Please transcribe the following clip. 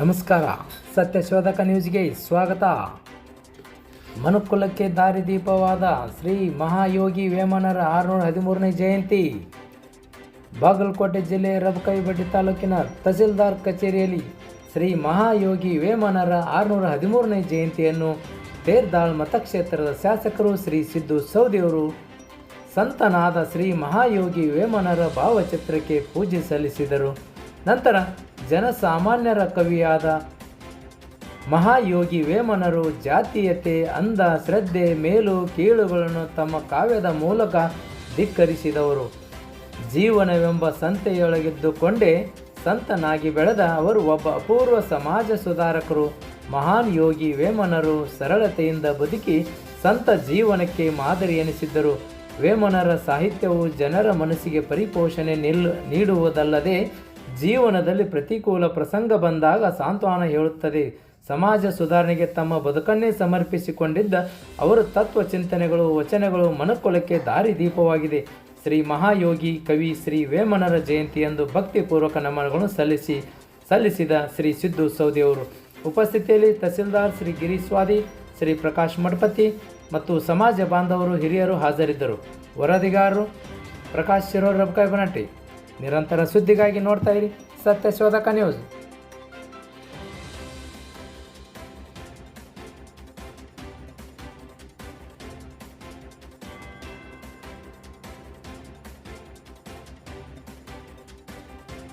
ನಮಸ್ಕಾರ. ಸತ್ಯಶೋಧಕ ನ್ಯೂಸ್ಗೆ ಸ್ವಾಗತ. ಮನುಕುಲಕ್ಕೆ ದಾರಿದೀಪವಾದ ಶ್ರೀ ಮಹಾಯೋಗಿ ವೇಮನರ ಆರುನೂರ ಹದಿಮೂರನೇ ಜಯಂತಿ. ಬಾಗಲಕೋಟೆ ಜಿಲ್ಲೆ ರಬಕೈಬಡ್ಡಿ ತಾಲೂಕಿನ ತಹಸೀಲ್ದಾರ್ ಕಚೇರಿಯಲ್ಲಿ ಶ್ರೀ ಮಹಾಯೋಗಿ ವೇಮನರ ಆರುನೂರ ಹದಿಮೂರನೇ ಜಯಂತಿಯನ್ನು ತೇರ್ದಾಳ್ ಮತಕ್ಷೇತ್ರದ ಶಾಸಕರು ಶ್ರೀ ಸಿದ್ದು ಸೌದಿಯವರು ಸಂತನಾದ ಶ್ರೀ ಮಹಾಯೋಗಿ ವೇಮನರ ಭಾವಚಿತ್ರಕ್ಕೆ ಪೂಜೆ ಸಲ್ಲಿಸಿದರು. ನಂತರ ಜನಸಾಮಾನ್ಯರ ಕವಿಯಾದ ಮಹಾಯೋಗಿ ವೇಮನರು ಜಾತೀಯತೆ ಅಂದ ಶ್ರದ್ಧೆ, ಮೇಲು, ಕೀಳುಗಳನ್ನು ತಮ್ಮ ಕಾವ್ಯದ ಮೂಲಕ ಧಿಕ್ಕರಿಸಿದವರು. ಜೀವನವೆಂಬ ಸಂತೆಯೊಳಗಿದ್ದುಕೊಂಡೇ ಸಂತನಾಗಿ ಬೆಳೆದ ಅವರು ಒಬ್ಬ ಅಪೂರ್ವ ಸಮಾಜ ಸುಧಾರಕರು. ಮಹಾನ್ ಯೋಗಿ ವೇಮನರು ಸರಳತೆಯಿಂದ ಬದುಕಿ ಸಂತ ಜೀವನಕ್ಕೆ ಮಾದರಿ ಎನಿಸಿದ್ದರು. ವೇಮನರ ಸಾಹಿತ್ಯವು ಜನರ ಮನಸ್ಸಿಗೆ ಪರಿಪೋಷಣೆ ನಿಲ್, ನೀಡುವುದಲ್ಲದೆ ಜೀವನದಲ್ಲಿ ಪ್ರತಿಕೂಲ ಪ್ರಸಂಗ ಬಂದಾಗ ಸಾಂತ್ವನ ಹೇಳುತ್ತದೆ. ಸಮಾಜ ಸುಧಾರಣೆಗೆ ತಮ್ಮ ಬದುಕನ್ನೇ ಸಮರ್ಪಿಸಿಕೊಂಡಿದ್ದ ಅವರ ತತ್ವ ಚಿಂತನೆಗಳು, ವಚನಗಳು ಮನಕೋಲಕ್ಕೆ ದಾರಿ ದೀಪವಾಗಿದೆ. ಶ್ರೀ ಮಹಾಯೋಗಿ ಕವಿ ಶ್ರೀ ವೇಮನರ ಜಯಂತಿಯಂದು ಭಕ್ತಿಪೂರ್ವಕ ನಮನಗಳನ್ನು ಸಲ್ಲಿಸಿ, ಸಲ್ಲಿಸಿದ ಶ್ರೀ ಸಿದ್ದು ಸೌದಿಯವರು ಉಪಸ್ಥಿತಿಯಲ್ಲಿ ತಹಸೀಲ್ದಾರ್ ಶ್ರೀ ಗಿರೀಶ್ವಾದಿ ಶ್ರೀ ಪ್ರಕಾಶ್ ಮಠಪತಿ ಮತ್ತು ಸಮಾಜ ಬಾಂಧವರು ಹಿರಿಯರು ಹಾಜರಿದ್ದರು. ವರದಿಗಾರರು ಪ್ರಕಾಶ್ ಶಿರೋರ್ ರಬ್ಕಾಯ್ ಬನಟ್ಟಿ. ನಿರಂತರ ಸುದ್ದಿಗಾಗಿ ನೋಡ್ತಾ ಇರಿ ಸತ್ಯ ಶೋಧಕ ನ್ಯೂಸ್.